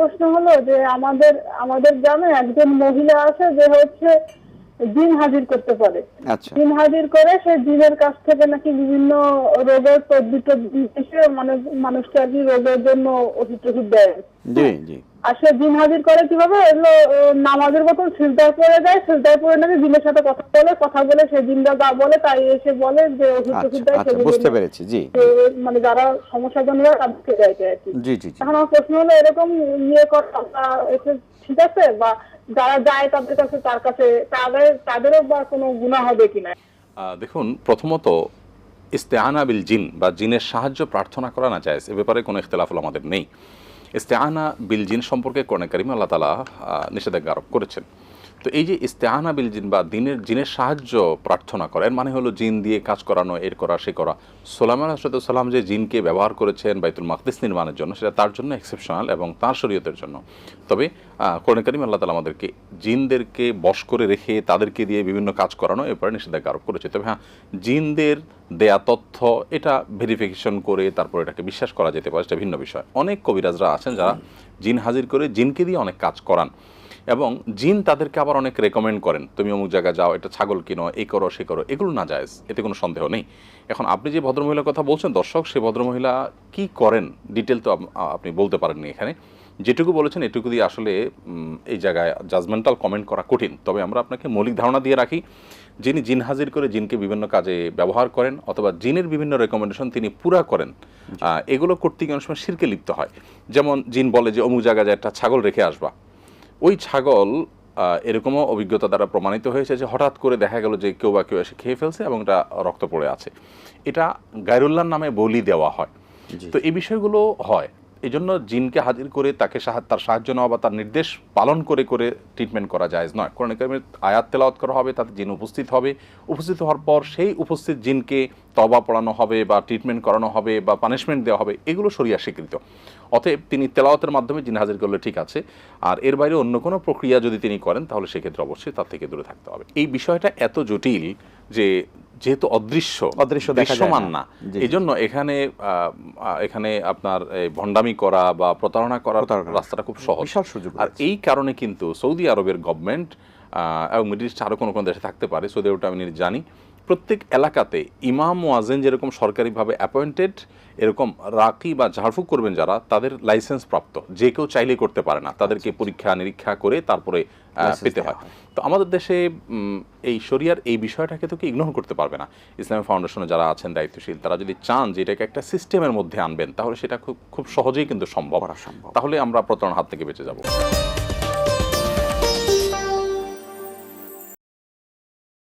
প্রশ্ন হলো যে আমাদের আমাদের গ্রামে একজন মহিলা আছে যে হচ্ছে দিন হাজির করতে পারে। দিন জিন হাজির করে সে দিনের কাছ থেকে নাকি বিভিন্ন রোগের তদ্বিত মানে মানুষকে আর কি রোগের জন্য ওষুধ টষুধ দেয়। জি জি। আর জিন হাজির করে কীভাবে? এগুলো নামাজের মতন যায় সিলতায় পড়ে নাকি জিনের সাথে কথা বলে কথা বলে সে জিনরা যা বলে তাই এসে বলে যে ওষুধ আচ্ছা টষুধ দেয় আচ্ছা বুঝতে পেরেছি জি। মানে যারা সমস্যা জন্য তাদেরকে দেয় আর কি। জি জি জি। এখন আমার প্রশ্ন হলো এরকম ইয়ে করা ঠিক আছে? বা যারা যায় তাদের কাছে তার কাছে তাদের তাদেরও বা কোনো গুণা হবে কিনা দেখুন প্রথমত ইস্তেআনা বিল জিন বা জিনের সাহায্য প্রার্থনা করা না যায় এ ব্যাপারে কোনো ইখতলাফল আমাদের নেই। ইস্তেআনা বিল জিন সম্পর্কে কোরআন কারিমে আল্লাহ তালা নিষেধাজ্ঞা আরোপ করেছেন। তো এই যে ইস্তেআনা বিল জিন বা দিনের, জিনের সাহায্য প্রার্থনা করা এর মানে হলো জিন দিয়ে কাজ করানো, এর করা, সে করা। সালাম যে জিনকে ব্যবহার করেছেন বাইতুল মাকদিস নির্মাণের জন্য, সেটা তার জন্য এক্সেপশনাল এবং তার শরীয়তের জন্য। তবে কোরআন কারিম আল্লাহ তালা আমাদেরকে জিনদেরকে বশ করে রেখে তাদেরকে দিয়ে বিভিন্ন কাজ করানো এরপরে নিষেধাজ্ঞা আরোপ করেছে। তবে হ্যাঁ জিনদের দেয়া তথ্য, এটা ভেরিফিকেশন করে তারপর এটাকে বিশ্বাস করা যেতে পারে, সেটা ভিন্ন বিষয়। অনেক কবিরাজরা আছেন যারা জিন হাজির করে জিনকে দিয়ে অনেক কাজ করান। এবং জিন তাদেরকে আবার অনেক রেকমেন্ড করেন, তুমি অমুক জায়গায় যাও, এটা ছাগল কিনো, এ করো, সে করো, এগুলো না যায়, এতে কোনো সন্দেহ নেই। এখন আপনি যে ভদ্রমহিলার কথা বলছেন, দর্শক, সে ভদ্রমহিলা কি করেন ডিটেল তো আপনি বলতে পারেননি এখানে। যেটুকু বলেছেন, এটুকু দিয়ে আসলে এই জায়গায় জাজমেন্টাল কমেন্ট করা কঠিন। তবে আমরা আপনাকে মৌলিক ধারণা দিয়ে রাখি, যিনি জিন হাজির করে জিনকে বিভিন্ন কাজে ব্যবহার করেন, অথবা জিনের বিভিন্ন রেকমেন্ডেশন তিনি পুরা করেন এগুলো করতে গিয়ে অনেক সময় শিরকে লিপ্ত হয়। যেমন জিন বলে যে, অমুক জায়গায় একটা ছাগল রেখে আসবা। ওই ছাগল এরকমও অভিজ্ঞতা দ্বারা প্রমাণিত হয়েছে যে হঠাৎ করে দেখা গেল যে কেউ বা কেউ এসে খেয়ে ফেলছে এবং এটা রক্ত পড়ে আছে। এটা গায়রুল্লাহর নামে বলি দেওয়া হয়। তো এই বিষয়গুলো হয়। এই জন্য জিনকে হাজির করে তাকে তার সাহায্য নেওয়া বা তার নির্দেশ পালন করে করে ট্রিটমেন্ট করা যায়। নয়। কোরআন কারিমের আয়াত তেলাওয়াত করা হবে, তাতে জিন উপস্থিত হবে। উপস্থিত হওয়ার পর সেই উপস্থিত জিনকে তবা পড়ানো হবে বা ট্রিটমেন্ট করানো হবে বা পানিশমেন্ট দেওয়া হবে, এগুলো সরিয়া স্বীকৃত। অতএব তিনি তেলাওয়াতের মাধ্যমে জিন হাজির করলে ঠিক আছে। আর এর বাইরে অন্য কোনো প্রক্রিয়া যদি তিনি করেন, তাহলে সেক্ষেত্রে অবশ্যই তার থেকে দূরে থাকতে হবে। এই বিষয়টা এত জটিল যে যেহেতু অদৃশ্য অদৃশ্য দৃশ্যমান না। এই জন্য এখানে এখানে আপনার ভণ্ডামি করা বা প্রতারণা করার রাস্তাটা খুব সহজ। বিশাল সুযোগ আর এই কারণে কিন্তু সৌদি আরবের গভর্নমেন্ট এবং মিডিল ইস্ট আরও কোনো কোনো দেশে থাকতে পারে সৌদি আরবটা আমি জানি প্রত্যেক এলাকাতে ইমাম ওয়াজেন যেরকম সরকারিভাবে অ্যাপয়েন্টেড এরকম রাকি বা ঝাড়ফুঁক করবেন যারা তাদের লাইসেন্স প্রাপ্ত। যে কেউ চাইলে করতে পারে না। তাদেরকে পরীক্ষা নিরীক্ষা করে তারপরে পেতে হয়। তো আমাদের দেশে এই শরিয়ার এই বিষয়টাকে তো কি ইগনোর করতে পারবে না। ইসলামী ফাউন্ডেশনে যারা আছেন দায়িত্বশীল তারা যদি চান যে এটাকে একটা সিস্টেমের মধ্যে আনবেন তাহলে সেটা খুব খুব সহজেই কিন্তু সম্ভব। তাহলে আমরা প্রতারণার হাত থেকে বেঁচে যাব।